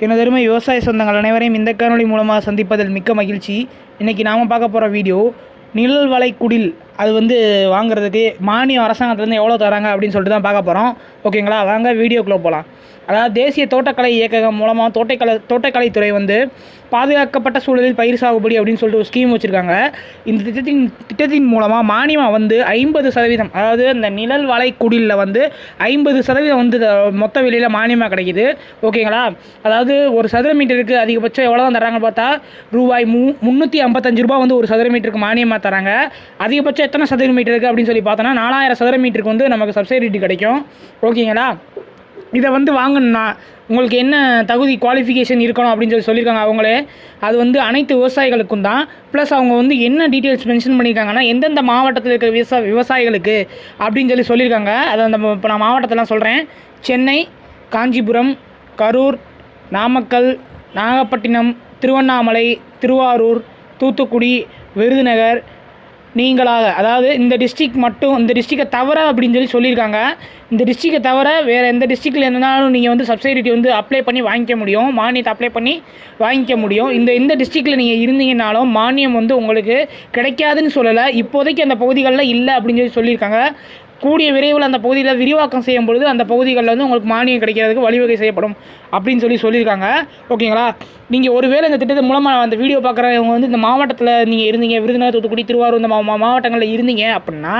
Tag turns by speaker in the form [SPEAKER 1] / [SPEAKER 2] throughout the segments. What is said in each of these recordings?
[SPEAKER 1] எனதருமை விவசாய சொந்தங்கள் அனைவரையும் இந்த காணொலி மூலமாக சந்திப்பதில் மிக்க மகிழ்ச்சி. இன்றைக்கி நாம் பார்க்க போகிற வீடியோ நிழல் வலை குடில் அது வந்து வாங்குறதுக்கு மானியம் அரசாங்கத்துலேருந்து எவ்வளோ தராங்க அப்படின்னு சொல்லிட்டு தான் பார்க்க போகிறோம் ஓகேங்களா? வாங்க வீடியோக்குள்ளே போகலாம் அதாவது தேசிய தோட்டக்கலை இயக்ககம் மூலமாக தோட்டக்கலை தோட்டக்கலைத்துறை வந்து பாதுகாக்கப்பட்ட சூழலில் பயிர் சாகுபடி அப்படின்னு சொல்லிட்டு ஒரு ஸ்கீம் வச்சுருக்காங்க. இந்த திட்டத்தின் திட்டத்தின் மூலமாக மானியமாக வந்து ஐம்பது சதவீதம் அதாவது இந்த நிழல் வலை குடிலில் வந்து ஐம்பது சதவீதம் வந்து மொத்த விலையில் மானியமாக கிடைக்கிது. ஓகேங்களா? அதாவது ஒரு சதுர மீட்டருக்கு அதிகபட்சம் எவ்வளோ தான் தராங்க பார்த்தா ரூபாய் மு முந்நூற்றி ஐம்பத்தஞ்சு ரூபா வந்து ஒரு சதுர மீட்டருக்கு மானியமாக தராங்க. அதிகபட்சம் எத்தனை சதுர மீட்டருக்கு அப்படின்னு சொல்லி பார்த்தோன்னா நாலாயிரம் சதுர மீட்டருக்கு வந்து நமக்கு சப்சிடி கிடைக்கும். ஓகேங்களா இதை வந்து வாங்கணும்னா உங்களுக்கு என்ன தகுதி குவாலிஃபிகேஷன் இருக்கணும் அப்படின்னு சொல்லி சொல்லியிருக்காங்க அவங்களே. அது வந்து அனைத்து விவசாயிகளுக்கும் தான். ப்ளஸ் அவங்க வந்து என்ன டீட்டெயில்ஸ் மென்ஷன் பண்ணியிருக்காங்கன்னா எந்தெந்த மாவட்டத்தில் இருக்கிற விவசாய விவசாயிகளுக்கு அப்படின்னு சொல்லி சொல்லியிருக்காங்க. அதை அந்த இப்போ நான் மாவட்டத்தெல்லாம் சொல்கிறேன் சென்னை காஞ்சிபுரம் கரூர் நாமக்கல் நாகப்பட்டினம் திருவண்ணாமலை திருவாரூர் தூத்துக்குடி விருதுநகர் நீங்களாக அதாவது இந்த டிஸ்ட்ரிக் மட்டும் இந்த டிஸ்ட்ரிக்கை தவிர அப்படின்னு சொல்லி சொல்லியிருக்காங்க. இந்த டிஸ்ட்ரிக்கை தவிர வேறு எந்த டிஸ்ட்ரிக்டில் இருந்தாலும் நீங்கள் வந்து சப்சிடி வந்து அப்ளை பண்ணி வாங்கிக்க முடியும். மானியத்தை அப்ளை பண்ணி வாங்கிக்க முடியும். இந்த இந்த டிஸ்ட்ரிக்டில் நீங்கள் இருந்தீங்கனாலும் மானியம் வந்து உங்களுக்கு கிடைக்காதுன்னு சொல்லலை. இப்போதைக்கு அந்த பகுதிகளில் இல்லை அப்படின்னு சொல்லி சொல்லியிருக்காங்க. கூடிய விரைவில் அந்த பகுதியில் விரிவாக்கம் செய்யும் பொழுது அந்த பகுதிகளில் வந்து உங்களுக்கு மானியம் கிடைக்கிறதுக்கு வழிவகை செய்யப்படும் அப்படின்னு சொல்லி சொல்லியிருக்காங்க. ஓகேங்களா? நீங்கள் ஒருவேளை இந்த திட்டத்தின் மூலமாக அந்த வீடியோ பார்க்குறவங்க வந்து இந்த மாவட்டத்தில் நீங்கள் இருந்தீங்க விருதுநகர் தூத்துக்குடி திருவாரூர் இந்த மாவட்டங்களில் இருந்தீங்க அப்படின்னா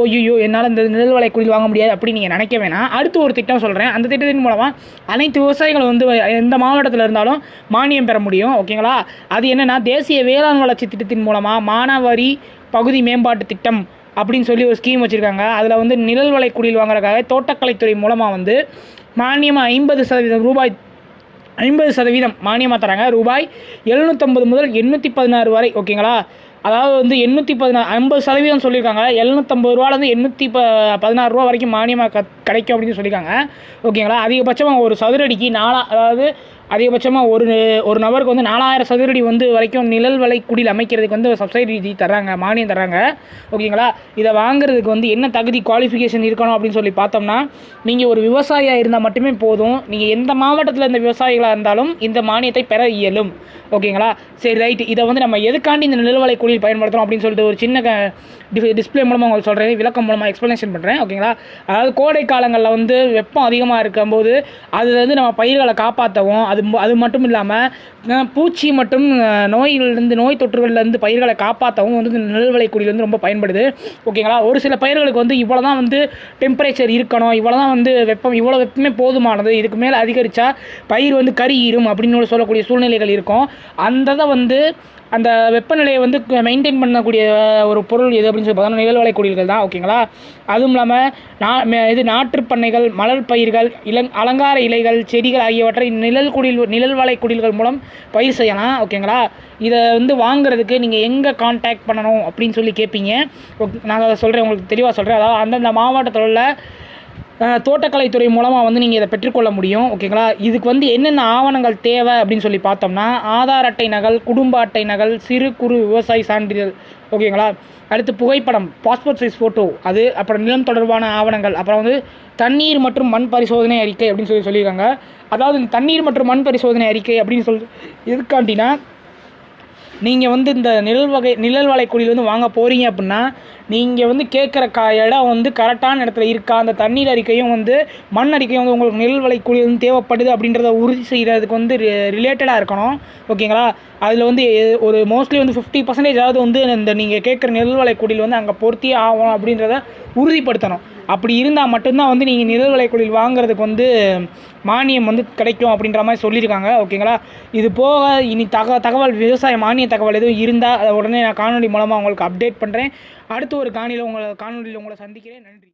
[SPEAKER 1] ஓய்யோ என்னால் இந்த நெல்வலை குடில் வாங்க முடியாது அப்படின்னு நீங்கள் நினைக்க வேணாம். அடுத்து ஒரு திட்டம் சொல்கிறேன் அந்த திட்டத்தின் மூலமாக அனைத்து விவசாயிகள் வந்து எந்த மாவட்டத்தில் இருந்தாலும் மானியம் பெற முடியும். ஓகேங்களா? அது என்னென்னா தேசிய வேளாண் வளர்ச்சி திட்டத்தின் மூலமாக மானாவாரி பகுதி மேம்பாட்டு திட்டம் அப்படின்னு சொல்லி ஒரு ஸ்கீம் வச்சுருக்காங்க. அதில் வந்து நிழல் வலை குடில் வாங்குறதுக்காக தோட்டக்கலைத்துறை மூலமாக வந்து மானியமாக ஐம்பது சதவீதம் ரூபாய் ஐம்பது சதவீதம் மானியமாக தராங்க. ரூபாய் எழுநூற்றம்பது முதல் எண்ணூற்றி பதினாறு வரை ஓகேங்களா அதாவது வந்து எண்ணூற்றி பதினாறு ஐம்பது சதவீதம் சொல்லியிருக்காங்க. எழுநூற்றம்பது ரூபாலேருந்து எண்ணூற்றி ப பதினாறு ரூபா வரைக்கும் மானியமாக க கிடைக்கும் அப்படின்னு சொல்லியிருக்காங்க. ஓகேங்களா அதிகபட்சமாக ஒரு சதுரடிக்கு நாலா அதாவது அதிகபட்சமாக ஒரு ஒரு நபருக்கு வந்து நாலாயிரம் சதுரடி வந்து வரைக்கும் நிழல் வலை குடியில் அமைக்கிறதுக்கு வந்து சப்சிடி தராங்க மானியம் தராங்க ஓகேங்களா இதை வாங்குறதுக்கு வந்து என்ன தகுதி குவாலிஃபிகேஷன் இருக்கணும் அப்படின்னு சொல்லி பார்த்தோம்னா நீங்கள் ஒரு விவசாயியாக இருந்தால் மட்டுமே போதும். நீங்கள் எந்த மாவட்டத்தில் இருந்த விவசாயிகளாக இருந்தாலும் இந்த மானியத்தை பெற இயலும். ஓகேங்களா சரி ரைட் இதை வந்து நம்ம எதுக்காண்டி இந்த நிழல்வலை குடியில் பயன்படுத்துகிறோம் அப்படின்னு சொல்லிட்டு ஒரு சின்ன டிஸ்பிளே மூலமாக உங்களுக்கு சொல்கிறேன் விளக்கம் மூலமாக எக்ஸ்ப்ளனேஷன் பண்ணுறேன் ஓகேங்களா அதாவது கோடை காலங்களில் வந்து வெப்பம் அதிகமாக இருக்கும்போது அதுலேருந்து நம்ம பயிர்களை காப்பாற்றவும் அது அது அது மட்டும் இல்லாமல் பூச்சி மற்றும் நோயிலிருந்து நோய் தொற்றுகள்லேருந்து பயிர்களை காப்பாற்றவும் வந்து நெல்வலை நிழல்வலை வந்து ரொம்ப பயன்படுது. ஓகேங்களா? ஒரு சில பயிர்களுக்கு வந்து இவ்வளோ தான் வந்து டெம்பரேச்சர் இருக்கணும் இவ்வளோ தான் வந்து வெப்பம் இவ்வளோ வெப்பமே போதுமானது இதுக்கு மேலே அதிகரித்தா பயிர் வந்து கருகிரும் அப்படின்னு சொல்லக்கூடிய சூழ்நிலைகள் இருக்கும். அந்ததை வந்து அந்த வெப்பநிலையை வந்து மெயின்டைன் பண்ணக்கூடிய ஒரு பொருள் எது அப்படின்னு சொல்லி பார்த்தோம்னா நிழல்வலை குடில்கள் தான் ஓகேங்களா அதுவும் இல்லாமல் நா இது நாற்று பண்ணைகள் மலர் பயிர்கள் இளங் அலங்கார இலைகள் செடிகள் ஆகியவற்றை நிழல் குடில் நிழல்வலை குடில்கள் மூலம் பயிர் செய்யலாம் ஓகேங்களா இதை வந்து வாங்குறதுக்கு நீங்கள் எங்கே காண்டாக்ட் பண்ணணும் அப்படின்னு சொல்லி கேட்பீங்க நான் அதை சொல்கிறேன் உங்களுக்கு தெளிவாக சொல்கிறேன் அதாவது அந்தந்த மாவட்டத்தில் உள்ள தோட்டக்கலைத்துறை மூலமாக வந்து நீங்கள் இதை பெற்றுக்கொள்ள முடியும் ஓகேங்களா? இதுக்கு வந்து என்னென்ன ஆவணங்கள் தேவை அப்படின்னு சொல்லி பார்த்தோம்னா ஆதார் அட்டை நகல் குடும்ப அட்டை நகல் சிறு குறு விவசாய சான்றிதழ் ஓகேங்களா? அடுத்து புகைப்படம் பாஸ்போர்ட் சைஸ் ஃபோட்டோ அது அப்புறம் நிலம் தொடர்பான ஆவணங்கள் அப்புறம் வந்து தண்ணீர் மற்றும் மண் பரிசோதனை அறிக்கை அப்படின்னு சொல்லி சொல்லியிருக்காங்க. அதாவது தண்ணீர் மற்றும் மண் பரிசோதனை அறிக்கை அப்படின்னு சொல்லி எதுக்காண்டினா நீங்கள் வந்து இந்த நிழல் வகை நிழல் வலைக்குடியில் வந்து வாங்க போகிறீங்க அப்படின்னா நீங்கள் வந்து கேட்குற கா இடம் வந்து கரெக்டான இடத்துல இருக்கா? அந்த தண்ணீர் அறிக்கையும் வந்து மண் அறிக்கையும் வந்து உங்களுக்கு நிழல் வலைக்குடியில் வந்து தேவைப்படுது அப்படின்றத உறுதி செய்கிறதுக்கு வந்து ரிலேட்டடாக இருக்கணும். ஓகேங்களா? அதில் வந்து ஒரு மோஸ்ட்லி வந்து ஃபிஃப்டி பர்சன்டேஜ் வந்து இந்த நீங்கள் கேட்குற நிழல் வலைக்குடியில் வந்து அங்கே பொருத்தியே ஆகும் அப்படின்றத உறுதிப்படுத்தணும். அப்படி இருந்தால் மட்டும்தான் வந்து நீங்கள் நிழல் விளைக்குழில் வாங்குறதுக்கு வந்து மானியம் வந்து கிடைக்கும் அப்படின்ற மாதிரி சொல்லியிருக்காங்க. ஓகேங்களா? இது போக இனி தக தகவல் விவசாய மானிய தகவல் எதுவும் இருந்தால் அதை உடனே நான் காணொலி மூலமாக உங்களுக்கு அப்டேட் பண்ணுறேன் அடுத்து ஒரு காணியில் உங்களை காணொலியில் உங்களை சந்திக்கிறேன். நன்றி.